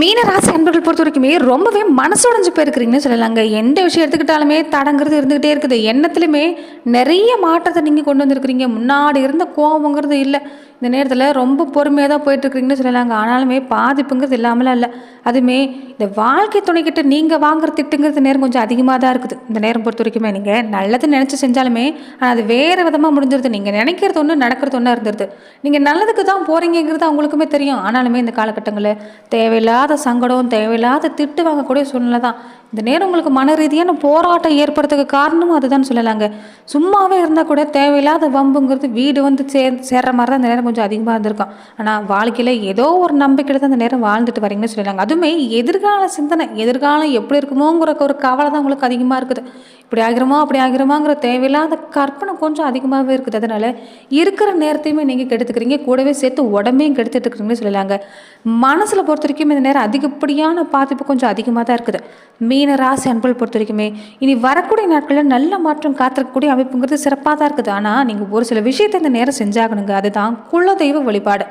மீன ராசி அன்பர்கள் பொறுத்த வரைக்குமே ரொம்பவே மனசு உடைஞ்சு போயிருக்கிறீங்கன்னு சொல்லலாங்க. எந்த விஷயம் எடுத்துக்கிட்டாலுமே தடங்கிறது இருந்துக்கிட்டே இருக்குது. எண்ணத்துலையுமே நிறைய மாற்றத்தை நீங்கள் கொண்டு வந்திருக்கிறீங்க. முன்னாடி இருந்த கோபங்கிறது இல்லை. இந்த நேரத்தில் ரொம்ப பொறுமையாக தான் போயிட்டுருக்கிறீங்கன்னு சொல்லலாங்க. ஆனாலுமே பாதிப்புங்கிறது இல்லாமலாம் இல்லை. அதுவுமே இந்த வாழ்க்கை துணைக்கிட்ட நீங்கள் வாங்குற திட்டுங்கிறது நேரம் கொஞ்சம் அதிகமாக தான் இருக்குது. இந்த நேரம் பொறுத்த வரைக்குமே நீங்கள் நல்லது நினச்சி செஞ்சாலுமே ஆனால் அது வேறு விதமாக முடிஞ்சிருது. நீங்கள் நினைக்கிறது ஒன்று நடக்கிறது ஒன்றா இருந்துருது. நீங்கள் நல்லதுக்கு தான் போகிறீங்கிறது அவங்களுக்குமே தெரியும். ஆனாலுமே இந்த காலகட்டங்களில் தேவையில்லாத சங்கடம் தேவையில்லாத திட்டு வாங்கக்கூடிய சூழ்நிலை தான். இந்த நேரம் உங்களுக்கு மன ரீதியான போராட்டம் ஏற்படுறதுக்கு காரணமும் அதுதான் சொல்லலாங்க. சும்மாவே இருந்தால் கூட தேவையில்லாத வம்புங்கிறது வீடு வந்து சே சேர்ற மாதிரி தான் இந்த நேரம் கொஞ்சம் அதிகமாக இருந்திருக்கும். ஆனால் வாழ்க்கையில் ஏதோ ஒரு நம்பிக்கையில் தான் இந்த நேரம் வாழ்ந்துட்டு வரீங்கன்னு சொல்லலாங்க. அதுவுமே எதிர்கால சிந்தனை எதிர்காலம் எப்படி இருக்குமோங்கிற ஒரு கவலை தான் உங்களுக்கு அதிகமாக இருக்குது. இப்படி ஆகிறோமா அப்படி ஆகிருமாங்கிற தேவையில்லாத கற்பனை கொஞ்சம் அதிகமாகவே இருக்குது. அதனால் இருக்கிற நேரத்தையுமே நீங்கள் கெடுத்துக்கிறீங்க. கூடவே சேர்த்து உடம்பையும் கெடுத்துட்டு இருக்கிறீங்கன்னு சொல்லலாங்க. மனசில் பொறுத்த வரைக்கும் இந்த நேரம் அதிகப்படியான பாதிப்பு கொஞ்சம் அதிகமாக தான் இருக்குது. மீன ராசி அன்புகள் பொறுத்த வரைக்குமே இனி வரக்கூடிய நாட்களில் நல்ல மாற்றம் காத்திருக்கக்கூடிய அமைப்புங்கிறது சிறப்பாக தான் இருக்குது. ஆனால் நீங்கள் ஒரு சில விஷயத்தை இந்த நேரம் செஞ்சாகணுங்க. அதுதான் குலதெய்வ வழிபாடு.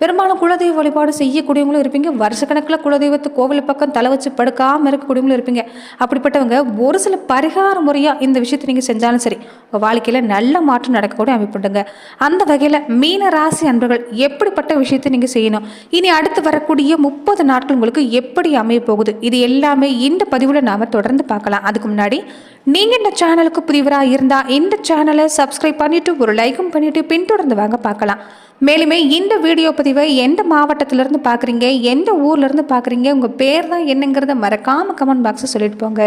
பெரும்பாலும் குலதெய்வ வழிபாடு செய்யக்கூடியவங்களும் இருப்பீங்க. வருஷக்கணக்கில் குலதெய்வத்து கோவில் பக்கம் தலை வச்சு படுக்காமல் இருக்கக்கூடியவங்களும் இருப்பீங்க. அப்படிப்பட்டவங்க ஒரு சில பரிகார முறையாக இந்த விஷயத்தை நீங்கள் செஞ்சாலும் சரி உங்கள் வாழ்க்கையில் நல்ல மாற்றம் நடக்கக்கூடிய அமைப்புண்டுங்க அந்த வகையில் மீன ராசி அன்பர்கள் எப்படிப்பட்ட விஷயத்தை நீங்கள் செய்யணும்? இனி அடுத்து வரக்கூடிய முப்பது நாட்கள் உங்களுக்கு எப்படி அமைய போகுது? இது எல்லாமே இந்த பதிவில் நாம் தொடர்ந்து பார்க்கலாம். அதுக்கு முன்னாடி நீங்கள் இந்த சேனலுக்கு புதியவராக இருந்தால் இந்த சேனலை சப்ஸ்கிரைப் பண்ணிவிட்டு ஒரு லைக்கும் பண்ணிவிட்டு பின்தொடர்ந்து வாங்க பார்க்கலாம். மேலுமே இந்த வீடியோ பதிவை எந்த மாவட்டத்திலேருந்து பார்க்குறீங்க எந்த ஊர்லேருந்து பார்க்குறீங்க உங்கள் பேர் தான் என்னங்கிறத மறக்காமல் கமெண்ட் பாக்ஸை சொல்லிட்டு போங்க.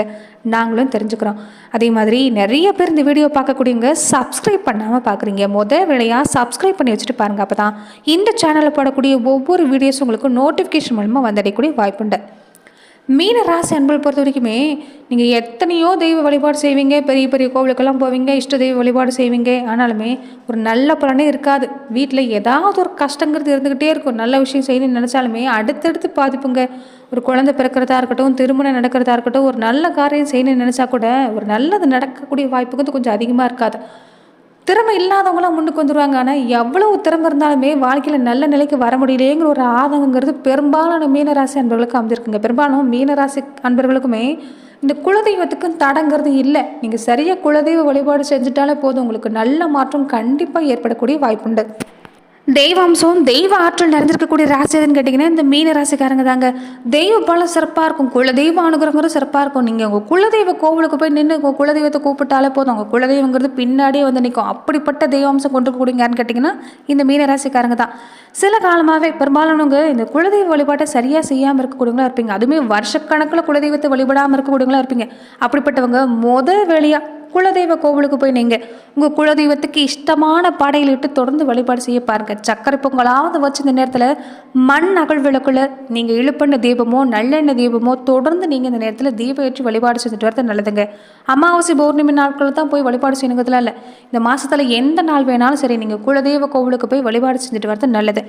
நாங்களும் தெரிஞ்சுக்கிறோம். அதே மாதிரி நிறைய பேர் இந்த வீடியோ பார்க்கக்கூடியவங்க சப்ஸ்கிரைப் பண்ணாமல் பார்க்குறீங்க. முத வேலையாக சப்ஸ்கிரைப் பண்ணி வச்சுட்டு பாருங்கள் அப்போ தான் இந்த சேனலில் போடக்கூடிய ஒவ்வொரு வீடியோஸும் உங்களுக்கு நோட்டிஃபிகேஷன் மூலமாக வந்தடையக்கூடிய வாய்ப்புண்டு. மீன ராசி அன்பல் பொறுத்த வரைக்குமே நீங்கள் எத்தனையோ தெய்வ வழிபாடு செய்வீங்க பெரிய பெரிய கோவிலுக்கெல்லாம் போவீங்க இஷ்ட தெய்வ வழிபாடு செய்வீங்க ஆனாலுமே ஒரு நல்ல பலனே இருக்காது. வீட்டில் ஏதாவது ஒரு கஷ்டங்கிறது இருந்துக்கிட்டே இருக்கும். நல்ல விஷயம் செய்யணும்னு நினச்சாலுமே அடுத்தடுத்து பாதிப்புங்க. ஒரு குழந்தை பிறக்கிறதா இருக்கட்டும் திருமணம் நடக்கிறதா இருக்கட்டும் ஒரு நல்ல காரியம் செய்யணும்னு நினச்சா கூட ஒரு நல்லது நடக்கக்கூடிய வாய்ப்புக்கு கொஞ்சம் அதிகமாக இருக்காது. திறமை இல்லாதவங்களாம் முன்னுக்கு வந்துடுவாங்க ஆனால் எவ்வளவு திறமை இருந்தாலுமே வாழ்க்கையில் நல்ல நிலைக்கு வர முடியலையேங்கிற ஒரு ஆதங்கங்கிறது பெரும்பாலான மீனராசி அன்பர்களுக்கு அமைஞ்சிருக்குங்க. பெரும்பாலும் மீனராசி அன்பர்களுக்குமே இந்த குலதெய்வத்துக்கும் தடங்கிறது இல்லை. நீங்கள் சரியாக குலதெய்வ வழிபாடு செஞ்சுட்டாலே போதும். உங்களுக்கு நல்ல மாற்றம் கண்டிப்பாக ஏற்படக்கூடிய வாய்ப்புண்டு. தெய்வாம்சம் தெய்வ ஆற்றல் நிறைஞ்சிருக்கக்கூடிய ராசி எதுன்னு கேட்டிங்கன்னா இந்த மீன ராசிக்காரங்க தாங்க. தெய்வ பலம் சிறப்பாக இருக்கும். குலதெய்வ அனுகிரகங்கிறது சிறப்பாக இருக்கும். நீங்கள் உங்கள் குலதெய்வ கோவிலுக்கு போய் நின்று உங்கள் குலதெய்வத்தை கூப்பிட்டாலே போதும். உங்கள் குலதெய்வங்கிறது பின்னாடியே வந்து நிற்கும் அப்படிப்பட்ட தெய்வாம்சம் கொண்டு கூடிங்கன்னு கேட்டிங்கன்னா இந்த மீன ராசிக்காரங்க தான். சில காலமாகவே பெரும்பாலானவங்க இந்த குலதெய்வ வழிபாட்டை சரியாக செய்யாமல் இருக்கக்கூடியவங்களா இருப்பீங்க. அதுவுமே வருஷக்கணக்கில் குலதெய்வத்தை வழிபடாமல் இருக்கக்கூடியவங்களா இருப்பீங்க. அப்படிப்பட்டவங்க முதல் வேலையாக குலதெய்வ கோவிலுக்கு போய் நீங்கள் உங்கள் குலதெய்வத்துக்கு இஷ்டமான பாடையில் இட்டு தொடர்ந்து வழிபாடு செய்ய பாருங்க. சக்கரை பொங்கலாவது வச்சு இந்த நேரத்தில் மண் அகல் நீங்கள் இழுப்பண்ண தீபமோ நல்லெண்ணெய் தீபமோ தொடர்ந்து நீங்கள் இந்த நேரத்தில் தீபம் ஏற்றி வழிபாடு செஞ்சுட்டு வரது நல்லதுங்க. அமாவாசை பௌர்ணமி நாட்களில் தான் போய் வழிபாடு செய்யணுங்கிறதுலாம் இல்லை. இந்த மாதத்தில் எந்த நாள் வேணாலும் சரி நீங்கள் குலதெய்வ கோவிலுக்கு போய் வழிபாடு செஞ்சுட்டு வரது நல்லது.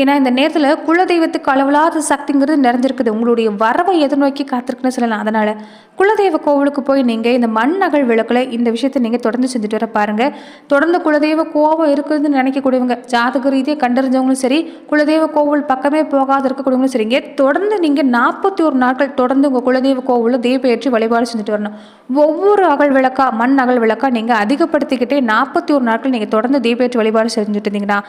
ஏன்னா இந்த நேரத்தில் குலதெய்வத்துக்கு அளவில்லாத சக்திங்கிறது நிறைஞ்சிருக்குது. உங்களுடைய வரவை எதிர்நோக்கி காத்திருக்குன்னு சொல்லலாம். அதனால் குலதெய்வ கோவிலுக்கு போய் நீங்கள் இந்த மண் அகல் விளக்கில் இந்த விஷயத்தை நீங்கள் தொடர்ந்து செஞ்சுட்டு வர பாருங்கள் தொடர்ந்து குலதெய்வ கோபம் இருக்குதுன்னு நினைக்கக்கூடியவங்க ஜாதக ரீதியாக கண்டறிஞ்சவங்களும் சரி குலதெய்வ கோவில் பக்கமே போகாத இருக்கக்கூடியவங்களும் சரிங்க தொடர்ந்து நீங்கள் நாற்பத்தி ஒரு நாட்கள் தொடர்ந்து உங்கள் குலதெய்வ கோவிலில் தீபம் ஏற்றி வழிபாடு செஞ்சுட்டு வரணும். ஒவ்வொரு அகல் விளக்கா மண் அகல் விளக்கா நீங்கள் அதிகப்படுத்திக்கிட்டே நாற்பத்தி ஒரு நாட்கள் நீங்கள் தொடர்ந்து தீபம் ஏற்றி வழிபாடு செஞ்சுட்டு இருந்தீங்கன்னா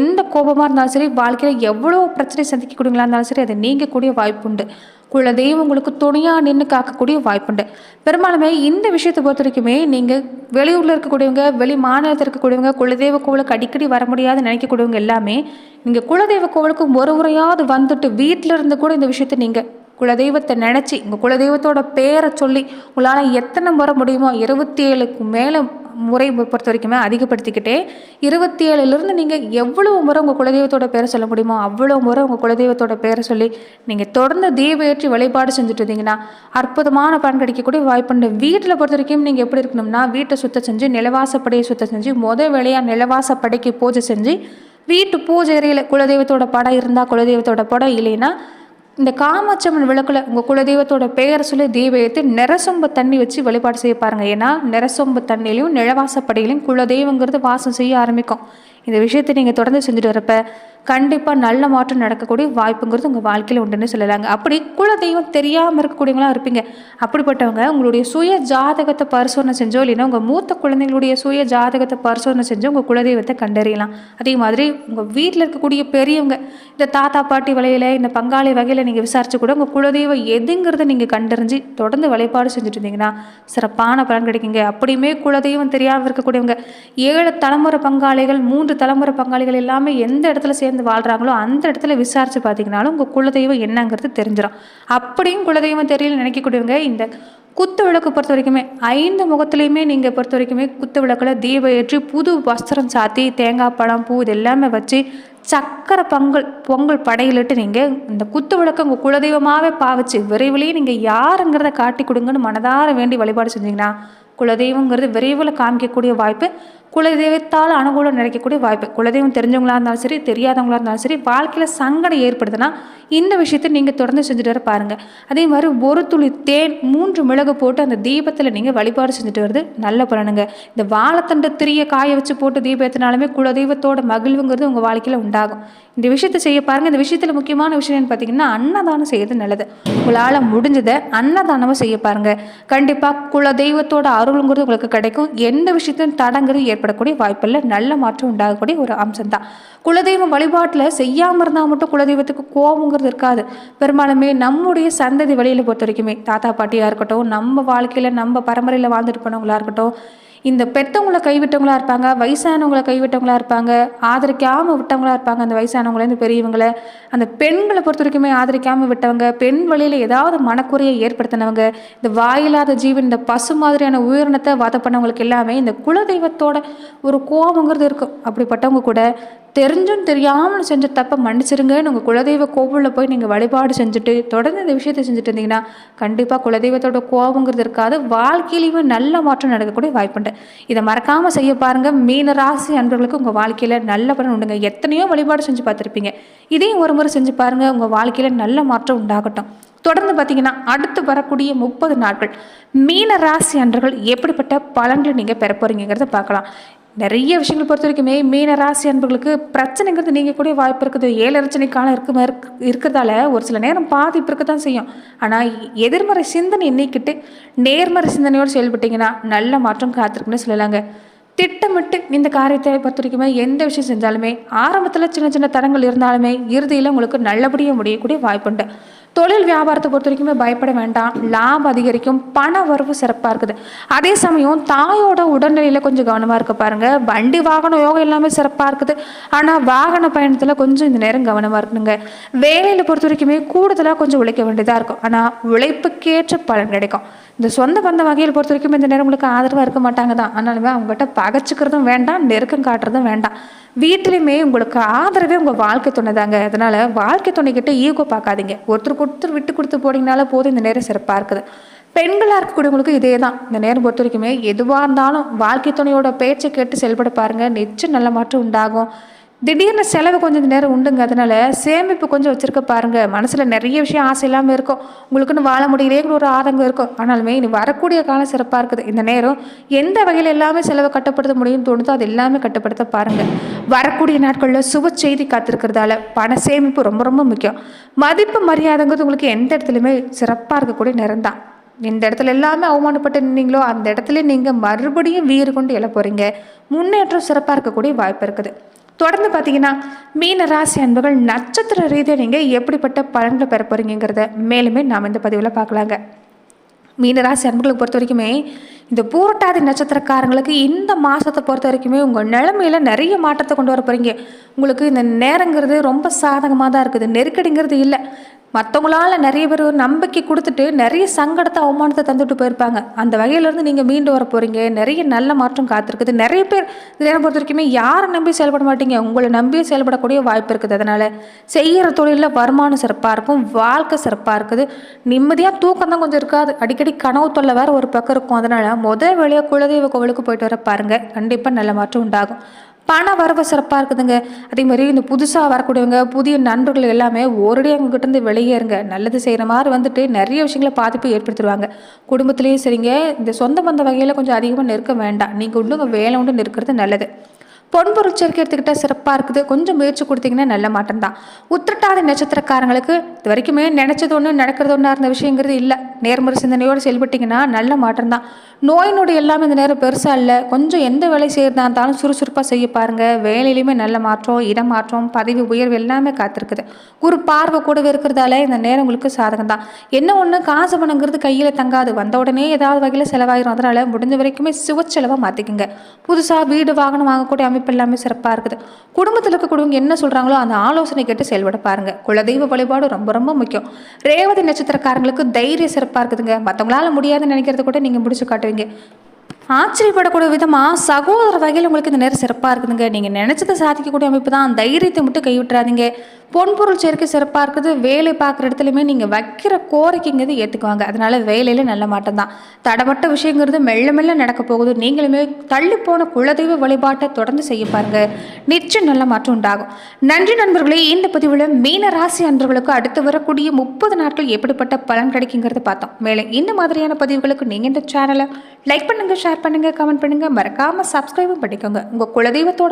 எந்த கோபமாக இருந்தாலும் சரி வாழ்க்கையில் எவ்வளோ பிரச்சனை சந்திக்கக்கூடியங்களா இருந்தாலும் சரி அதை நீங்கக்கூடிய வாய்ப்புண்டு. குலதெய்வம் உங்களுக்கு துணையாக நின்று காக்கக்கூடிய வாய்ப்புண்டு. பெரும்பாலுமே இந்த விஷயத்தை பொறுத்த வரைக்குமே நீங்கள் வெளியூரில் இருக்கக்கூடியவங்க வெளி மாநிலத்தில் இருக்கக்கூடியவங்க குலதெய்வ கோவிலுக்கு அடிக்கடி வர முடியாதுன்னு நினைக்கக்கூடியவங்க எல்லாமே நீங்கள் குலதெய்வ கோவிலுக்கு ஒரு முறையாவது வந்துட்டு வீட்டில் இருந்து கூட இந்த விஷயத்தை நீங்கள் குலதெய்வத்தை நினச்சி உங்கள் குலதெய்வத்தோட பேரை சொல்லி உங்களால் எத்தனை முறை முடியுமோ இருபத்தி ஏழுக்கு மேலே முறை பொறுத்த வரைக்குமே அதிகப்படுத்திக்கிட்டே இருபத்தி ஏழுலேருந்து நீங்கள் எவ்வளோ முறை உங்கள் குலதெய்வத்தோட பேரை சொல்ல முடியுமோ அவ்வளோ முறை உங்கள் குலதெய்வத்தோட பேரை சொல்லி நீங்கள் தொடர்ந்து தீபேற்றி வழிபாடு செஞ்சுட்டு இருந்தீங்கன்னா அற்புதமான பலன் கிடைக்கக்கூடிய வாய்ப்புண்டு வீட்டில் பொறுத்த வரைக்கும் நீங்கள் எப்படி இருக்கணும்னா வீட்டை சுத்தம் செஞ்சு நிலவாசப்படையை சுத்தம் செஞ்சு முத வேலையாக நிலவாசப்படைக்கு பூஜை செஞ்சு வீட்டு பூஜை அறையில் குலதெய்வத்தோட படம் இருந்தால் குலதெய்வத்தோட படம் இல்லைன்னா இந்த காமாட்சம்மன் விளக்கில் உங்கள் குலதெய்வத்தோட பெயரை சொல்லி தீப ஏற்றி நிறசொம்பு தண்ணி வச்சு வழிபாடு செய்ய பாருங்கள் ஏன்னா நிறசொம்பு தண்ணிலையும் நிலவாசப்படையிலையும் குலதெய்வங்கிறது வாசம் செய்ய ஆரம்பிக்கும். இந்த விஷயத்தை நீங்கள் தொடர்ந்து செஞ்சுட்டு வரப்ப கண்டிப்பாக நல்ல மாற்றம் நடக்கக்கூடிய வாய்ப்புங்கிறது உங்கள் வாழ்க்கையில் உண்டுன்னு சொல்லலாங்க. அப்படி குலதெய்வம் தெரியாமல் இருக்கக்கூடியவங்களாம் இருப்பீங்க. அப்படிப்பட்டவங்க உங்களுடைய சுய ஜாதகத்தை பரிசோதனை செஞ்சோ இல்லைன்னா உங்கள் மூத்த குழந்தைங்களுடைய சுய ஜாதகத்தை பரிசோதனை செஞ்சோ உங்கள் குலதெய்வத்தை கண்டறியலாம். அதே மாதிரி உங்கள் வீட்டில் இருக்கக்கூடிய பெரியவங்க இந்த தாத்தா பாட்டி வகையில் இந்த பங்காளி வகையில் நீங்கள் விசாரிச்சு கூட உங்கள் குலதெய்வம் எதுங்கிறத நீங்கள் கண்டறிஞ்சு தொடர்ந்து வழிபாடு செஞ்சுட்டு இருந்தீங்கன்னா சிறப்பான பலன் கிடைக்குங்க. அப்படியுமே குலதெய்வம் தெரியாமல் இருக்கக்கூடியவங்க ஏழு தலைமுறை பங்காளிகள் மூன்று தலைமுறை பங்காளிகள் எல்லாமே எந்த இடத்துல சேர்ந்து வாழ்கிறாங்களோ அந்த இடத்துல விசாரித்து பார்த்தீங்கனாலும் உங்கள் குலதெய்வம் என்னங்கிறது தெரிஞ்சிடும் அப்படியும் குலதெய்வம் தெரியல நினைக்கக்கூடியவங்க இந்த குத்து விளக்கு பொறுத்த வரைக்குமே ஐந்து முகத்துலேயுமே நீங்கள் பொறுத்த வரைக்குமே குத்து விளக்கில் தீபம் ஏற்றி புது வஸ்திரம் சாத்தி தேங்காய் பழம் பூ இது எல்லாமே வச்சு சக்கரை பொங்கல் பொங்கல் படையிலிட்டு நீங்கள் இந்த குத்து விளக்க உங்கள் குலதெய்வமாகவே பாவிச்சு விரைவிலேயே நீங்கள் யாருங்கிறத காட்டி கொடுங்கன்னு மனதார வேண்டி வழிபாடு செஞ்சீங்கன்னா குலதெய்வங்கிறது விரைவில் காமிக்கக்கூடிய வாய்ப்பு குலதெய்வத்தால் அனுகூலம் நினைக்கக்கூடிய வாய்ப்பு. குலதெய்வம் தெரிஞ்சவங்களா இருந்தாலும் சரி தெரியாதவங்களா இருந்தாலும் சரி வாழ்க்கையில் சங்கடம் ஏற்படுதுன்னா இந்த விஷயத்தை நீங்கள் தொடர்ந்து செஞ்சுட்டு வர பாருங்கள் அதே மாதிரி ஒரு துளி தேன் மூன்று மிளகு போட்டு அந்த தீபத்தில் நீங்கள் வழிபாடு செஞ்சுட்டு வருது நல்ல பலனுங்க. இந்த வாழைத்தண்டு திரிய காய வச்சு போட்டு தீபம் ஏற்றினாலுமே குலதெய்வத்தோட மகிழ்வுங்கிறது உங்கள் வாழ்க்கையில் உண்டாகும். இந்த விஷயத்தை செய்ய பாருங்கள் இந்த விஷயத்தில் முக்கியமான விஷயம் என்ன பார்த்தீங்கன்னா அன்னதானம் செய்யறது நல்லது. உங்களால் முடிஞ்சதை அன்னதானமாக செய்ய பாருங்கள் கண்டிப்பாக குலதெய்வத்தோட அருளுங்கிறது உங்களுக்கு கிடைக்கும். எந்த விஷயத்தையும் தடங்கிறது ஏற்படக்கூடிய வாய்ப்பில்லை நல்ல மாற்றம் உண்டாகக்கூடிய ஒரு அம்சம் தான் குலதெய்வம் வழிபாட்டில் செய்யாமல் இருந்தால் மட்டும் குலதெய்வத்துக்கு கோபங்கிறது இருக்காது. பெரும்பாலுமே நம்முடைய சந்ததி வழியில் பொறுத்த வரைக்குமே தாத்தா பாட்டியாக இருக்கட்டும் நம்ம வாழ்க்கையில் நம்ம பரம்பரையில் வாழ்ந்துட்டு போனவங்களா இருக்கட்டும் இந்த பெற்றவங்களை கைவிட்டவங்களா இருப்பாங்க வயசானவங்களை கைவிட்டவங்களா இருப்பாங்க ஆதரிக்காமல் விட்டவங்களா இருப்பாங்க அந்த வயசானவங்களேருந்து பெரியவங்களை. அந்த பெண்களை பொறுத்த வரைக்குமே ஆதரிக்காமல் விட்டவங்க பெண் வழியில் ஏதாவது மனக்குறையை ஏற்படுத்தினவங்க இந்த வாயில்லாத ஜீவன் இந்த பசு மாதிரியான உயிரினத்தை வதை பண்ணவங்களுக்கு எல்லாமே இந்த குலதெய்வத்தோட ஒரு கோபங்கிறது இருக்கும். அப்படிப்பட்டவங்க கூட தெரிஞ்சும் தெரியாமல் செஞ்ச தப்பை மன்னிச்சிருங்கன்னு உங்கள் குலதெய்வ கோவிலில் போய் நீங்கள் வழிபாடு செஞ்சுட்டு தொடர்ந்து இந்த விஷயத்தை செஞ்சுட்டு இருந்தீங்கன்னா கண்டிப்பாக குலதெய்வத்தோட கோபங்கிறது இருக்காது. வாழ்க்கையிலையுமே நல்ல மாற்றம் நடக்கக்கூடிய வாய்ப்புண்டு இதை மறக்காமல் செய்ய பாருங்கள் மீன ராசி அன்பர்களுக்கு உங்கள் வாழ்க்கையில் நல்ல பலன் உண்டுங்க. எத்தனையோ வழிபாடு செஞ்சு பார்த்துருப்பீங்க. இதையும் ஒரு முறை செஞ்சு பாருங்கள் உங்கள் வாழ்க்கையில் நல்ல மாற்றம் உண்டாகட்டும். தொடர்ந்து பார்த்தீங்கன்னா அடுத்து வரக்கூடிய முப்பது நாட்கள். மீன ராசி அன்றர்கள் எப்படிப்பட்ட பலன்களை நீங்கள் பெற போகிறீங்கிறத பார்க்கலாம். நிறைய விஷயங்கள் பொறுத்த வரைக்குமே மீன ராசி அன்பர்களுக்கு பிரச்சனைங்கிறது நீங்கள் கூட வாய்ப்பு இருக்குது. ஏழரச்சனை காலம் இருக்க இருக்கிறதால ஒரு சில நேரம் பாதிப்பு இருக்க தான் செய்யும். ஆனால் எதிர்மறை சிந்தனை நீக்கிட்டு நேர்மறை சிந்தனையோடு செயல்பட்டீங்கன்னா நல்ல மாற்றம் காத்திருக்குன்னு சொல்லலாங்க. திட்டமிட்டு இந்த காரியத்தை பொறுத்த வரைக்குமே எந்த விஷயம் செஞ்சாலுமே ஆரம்பத்தில் சின்ன சின்ன தடங்கள் இருந்தாலுமே இறுதியில் உங்களுக்கு நல்லபடியாக முடியக்கூடிய வாய்ப்புண்டு. தொழில் வியாபாரத்தை பொறுத்த வரைக்குமே பயப்பட வேண்டாம். லாபம் அதிகரிக்கும். பண வரவு சிறப்பாக இருக்குது. அதே சமயம் தாயோட உடல்நிலையில் கொஞ்சம் கவனமாக இருக்க பாருங்க. வண்டி வாகனம் யோகம் எல்லாமே சிறப்பாக இருக்குது. ஆனால் வாகன பயணத்தில் கொஞ்சம் இந்த நேரம் கவனமாக இருக்கணுங்க. வேலையில் பொறுத்த வரைக்குமே கூடுதலாக கொஞ்சம் உழைக்க வேண்டியதாக இருக்கும். ஆனால் உழைப்புக்கேற்ற பலன் கிடைக்கும். இந்த சொந்த பந்த வகையில் பொறுத்த வரைக்கும் இந்த நேரம் உங்களுக்கு ஆதரவாக இருக்க மாட்டாங்க தான். ஆனாலுமே அவங்ககிட்ட பகச்சிக்கிறதும் வேண்டாம் நெருக்கம் காட்டுறதும் வேண்டாம். வீட்டிலையுமே உங்களுக்கு ஆதரவே உங்கள் வாழ்க்கை துணை தாங்க அதனால் வாழ்க்கை துணைக்கிட்ட ஈகோ பார்க்காதீங்க. ஒருத்தருக்கு கொடுத்து விட்டு கொடுத்து போனீங்கனால போதும் இந்த நேரம் சிறப்பாக இருக்குது. பெண்களாக இருக்கக்கூடியவங்களுக்கு இதே தான். இந்த நேரம் பொறுத்த வரைக்குமே எதுவாக இருந்தாலும் வாழ்க்கை துணையோட பேச்சை கேட்டு செயல்பட பாருங்கள் நிச்சயம் நல்ல மாற்றம் உண்டாகும். திடீர்னு செலவு கொஞ்சம் நேரம் உண்டுங்க. அதனால சேமிப்பு கொஞ்சம் வச்சுருக்க பாருங்கள் மனசில் நிறைய விஷயம் ஆசை இல்லாமல் இருக்கும். உங்களுக்குன்னு வாழ முடியலேங்கிற ஒரு ஆதங்கம் இருக்கும். ஆனாலுமே இனி வரக்கூடிய காலம் சிறப்பாக இருக்குது. இந்த நேரம் எந்த வகையில் எல்லாமே செலவை கட்டுப்படுத்த முடியும்னு தோணுதோ அது எல்லாமே கட்டுப்படுத்த பாருங்கள் வரக்கூடிய நாட்களில் சுப செய்தி காத்திருக்கிறதால பண சேமிப்பு ரொம்ப ரொம்ப முக்கியம். மதிப்பு மரியாதைங்கிறது உங்களுக்கு எந்த இடத்துலையுமே சிறப்பாக இருக்கக்கூடிய நேரம் தான் இந்த இடத்துல எல்லாமே அவமானப்பட்டு நின்னீங்களோ அந்த இடத்துல நீங்கள் மறுபடியும் வீறு கொண்டு எழ போகிறீங்க முன்னேற்றம் சிறப்பாக இருக்கக்கூடிய வாய்ப்பு இருக்குது. தொடர்ந்து பார்த்தீங்கன்னா மீன ராசி அன்புகள் நட்சத்திர ரீதியாக நீங்கள் எப்படிப்பட்ட பலன்களை பெற போகிறீங்கிறத மேலுமே நாம் இந்த பதிவில் பார்க்கலாங்க. மீனராசி அன்புகளை பொறுத்த வரைக்குமே இந்த பூரட்டாதி நட்சத்திரக்காரங்களுக்கு இந்த மாதத்தை பொறுத்த வரைக்குமே உங்கள் நிலைமையில நிறைய மாற்றத்தை கொண்டு வர போகிறீங்க உங்களுக்கு இந்த நேரங்கிறது ரொம்ப சாதகமாக தான் இருக்குது. நெருக்கடிங்கிறது இல்லை. மற்றவங்களால நிறைய பேர் ஒரு நம்பிக்கை கொடுத்துட்டு நிறைய சங்கடத்தை அவமானத்தை தந்துட்டு போயிருப்பாங்க. அந்த வகையிலேருந்து நீங்கள் மீண்டு வர போகிறீங்க நிறைய நல்ல மாற்றம் காத்திருக்குது. நிறைய பேர் நேரம் பொறுத்த வரைக்குமே யாரை நம்பி செயல்பட மாட்டீங்க? உங்களை நம்பி செயல்படக்கூடிய வாய்ப்பு இருக்குது. அதனால் செய்கிற தொழிலில் வருமானம் சிறப்பாக இருக்கும். வாழ்க்கை சிறப்பாக இருக்குது. நிம்மதியாக தூக்கம் தான் கொஞ்சம் இருக்காது. அடிக்கடி கனவு தொல்லை வேறு ஒரு பக்கம் இருக்கும். அதனால் முதல் வேலையாக குலதெய்வ கோவிலுக்கு போயிட்டு வர பாருங்கள் கண்டிப்பாக நல்ல மாற்றம் உண்டாகும். பண வரவு சிறப்பாக இருக்குதுங்க. அதே மாதிரி இந்த புதுசாக வரக்கூடியவங்க புதிய நண்பர்கள் எல்லாமே ஒரடி அவங்ககிட்ட இருந்து வெளியேறுங்க. நல்லது செய்கிற மாதிரி வந்துட்டு நிறைய விஷயங்களை பாதிப்பு ஏற்படுத்திடுவாங்க. குடும்பத்துலேயும் சரிங்க. இந்த சொந்த பந்த வகையில் கொஞ்சம் அதிகமாக நிற்க வேண்டாம். நீங்கள் உண்டு உங்கள் வேலை உண்டு நிற்கிறது நல்லது. பொன்பொருள் சேர்க்கை எடுத்துக்கிட்டால் சிறப்பாக இருக்குது. கொஞ்சம் முயற்சி கொடுத்தீங்கன்னா நல்ல மாற்றம் தான் உத்திரட்டாதி நட்சத்திரக்காரங்களுக்கு இது வரைக்குமே நினச்சது ஒன்று நடக்கிறது ஒன்றா இருந்த விஷயங்கிறது இல்லை. நேர்மறை சிந்தனையோடு செயல்பட்டிங்கன்னா நல்ல மாற்றம் தான் நோய் நொடி எல்லாமே இந்த நேரம் பெருசாக இல்லை. கொஞ்சம் எந்த வேலை செய்கிறதா இருந்தாலும் சுறுசுறுப்பாக செய்ய பாருங்கள் வேலையிலையுமே நல்ல மாற்றம் இடமாற்றம் பதவி உயர்வு எல்லாமே காத்திருக்குது. ஒரு பார்வை கூடவே இருக்கிறதால இந்த நேரம் உங்களுக்கு சாதகம் தான் என்ன ஒன்று காசு பணங்கிறது கையில் தங்காது. வந்த உடனே ஏதாவது வகையில் செலவாயிரும். அதனால் முடிஞ்ச வரைக்குமே சுவச்செலவாக மாற்றிக்குங்க புதுசாக வீடு வாகனம் வாங்கக்கூடிய அமைப்பு அமைப்பு எல்லாமே சிறப்பாக இருக்குது. குடும்பத்தில் இருக்கக்கூடியவங்க என்ன சொல்கிறாங்களோ அந்த ஆலோசனை கேட்டு செயல்பட பாருங்கள் குலதெய்வ வழிபாடு ரொம்ப ரொம்ப முக்கியம். ரேவதி நட்சத்திரக்காரங்களுக்கு தைரியம் சிறப்பாக இருக்குதுங்க. மற்றவங்களால முடியாதுன்னு நினைக்கிறத கூட நீங்கள் முடிச்சு காட்டுவீங்க. ஆச்சரியப்படக்கூடிய விதமாக சகோதர வகையில் உங்களுக்கு இந்த நேரம் சிறப்பாக இருக்குதுங்க. நீங்கள் நினச்சதை சாதிக்கக்கூடிய அமைப்பு தான். தைரியத்தை மட்டும் கைவிட்டுறாதீங்க. பொன்பொருள் சேர்க்கை சிறப்பாக இருக்குது. வேலை பார்க்குற இடத்துலையுமே நீங்கள் வைக்கிற கோரிக்கைங்கிறது ஏற்றுக்குவாங்க அதனால் வேலையில் நல்ல மாட்டம் தான். தடப்பட்ட விஷயங்கிறது மெல்ல மெல்ல நடக்க போகுது. நீங்களுமே தள்ளி போன குலதெய்வ வழிபாட்டை தொடர்ந்து செய்ய பாருங்க. நிச்சயம் நல்ல மாற்றம் உண்டாகும். நன்றி நண்பர்களே இந்த பதிவில் மீன ராசி அன்பர்களுக்கு அடுத்து வரக்கூடிய முப்பது நாட்கள் எப்படிப்பட்ட பலன் கிடைக்குங்கிறத பார்த்தோம். மேலே இந்த மாதிரியான பதிவுகளுக்கு நீங்கள் இந்த சேனலை லைக் பண்ணுங்கள் ஷேர் பண்ணுங்கள் கமெண்ட் பண்ணுங்கள் மறக்காமல் சப்ஸ்கிரைபும் பண்ணிக்கோங்க. உங்கள் குலதெய்வத்தோட